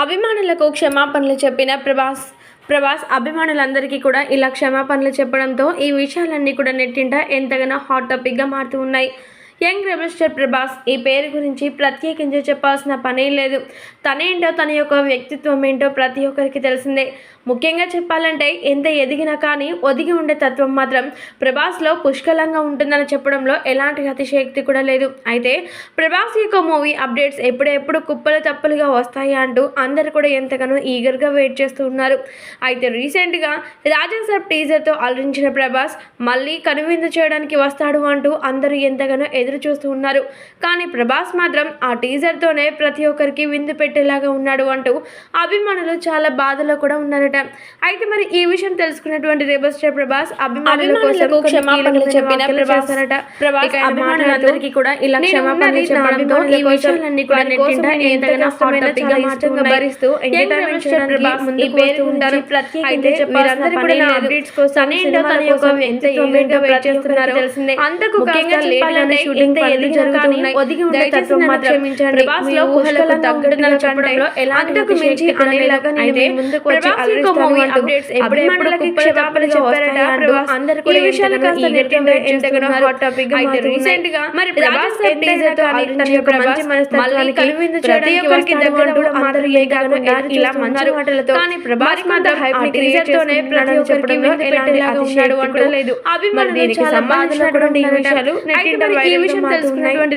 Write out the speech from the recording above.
అభిమానులకు క్షమాపణలు చెప్పిన ప్రభాస్ ప్రభాస్ అభిమానులందరికీ కూడా ఇలా క్షమాపణలు చెప్పడంతో ఈ విషయాలన్నీ కూడా నెట్టింట ఎంతగానో హాట్ టాపిక్గా మారుతూ ఉన్నాయి. యంగ్ రెబల్ ప్రభాస్ ఈ పేరు గురించి ప్రత్యేకించి చెప్పాల్సిన పనే లేదు. తనేంటో తన యొక్క వ్యక్తిత్వం ఏంటో ప్రతి ఒక్కరికి తెలిసిందే. ముఖ్యంగా చెప్పాలంటే ఎంత ఎదిగినా కానీ ఒదిగి ఉండే తత్వం మాత్రం ప్రభాస్లో పుష్కలంగా ఉంటుందని చెప్పడంలో ఎలాంటి అతిశయక్తి కూడా లేదు. అయితే ప్రభాస్ యొక్క మూవీ అప్డేట్స్ ఎప్పుడెప్పుడు కుప్పలు తప్పులుగా వస్తాయి అంటూ అందరు కూడా ఎంతగానో ఈగర్గా వెయిట్ చేస్తూ ఉన్నారు. అయితే రీసెంట్గా రాజా సాబ్ టీజర్తో అలరించిన ప్రభాస్ మళ్ళీ కనువిందు చేయడానికి వస్తాడు అంటూ అందరూ ఎంతగానో ఎదురు చూస్తూ ఉన్నారు కానీ ప్రభాస్ మాత్రం ఆ టీజర్తోనే ప్రతి ఒక్కరికి విందు పెట్టేలాగా ఉన్నాడు అంటూ అభిమానులు చాలా బాధలో కూడా ఉన్నారట అయితే మరి ఈ విషయం తెలుసుకున్నటువంటి రెబల్ స్టార్ ప్రభాస్ అభిమానుల కోసం క్షమాపణలు చెప్పిన ప్రభాస్ ప్రభాస్ అభిమానులందరికీ కూడా ఇలా క్షమాపణలు చెప్పడంతో ఈ విషయాలన్నీ కూడా నెట్టింట ఎంతగానో. భరిస్తూ ఎంటర్టైన్మెంట్ ప్రభాస్ పేరు ఉంటారు. అయితే కూడా నా కోసం, తన యొక్క ఎంత వెయిట్ చేస్తున్నారు చేస్తున్నారో తెలిసిందే. అంతకు ముఖ్యంగా ఒదిగి మాత్రం. ప్రభాస్లో ఊహలకు. చెప్పడంలో మించి లేదు. అనేలాగా నేను అయితే ప్రభాస్ యొక్క మూవీ అప్డేట్స్ అభిమానులకి చెప్పారట. అందరూ కూడా విషయాలు కాస్త eager గా నెట్టింట wait ఎంతగానో చేస్తున్నారు. hot topic గా అయితే మారుతూ ఉన్నాయి. recent గా మరి రాజా ప్రభాస్ సాబ్ ఎంతైనా టీజర్తో కానీ అలరించిన తన యొక్క ప్రభాస్ మంచి మనస్తత్వానికి మళ్ళీ కనువిందు ప్రతి చేయడానికి ఒక్కరికి వస్తాడు దగ్గర అంటూ కూడా అందరూ మాత్రమే ఎంతగానో కాకుండా ఎదురు ఇలా మంచి చూస్తున్నారు. మాటలతో కానీ ప్రభాస్ మరికొంత మాత్రం hype ఆ ని create టీజర్తోనే ప్రతి చేసుకుంటున్నాడని ఒక్కరికి చెప్పడంలో విందు ఎలాంటి పెట్టేలాగా ఉన్నాడు అతిశయోక్తి అంటూ కూడా లేదు. మరి అభిమానులు దీనికి చాలా సంబంధించినటువంటి ఈ బాధపడుతున్నారట. విషయాలు అయితే నెట్టింట మరి ఈ viral గా విషయం. తెలుసుకున్నటువంటి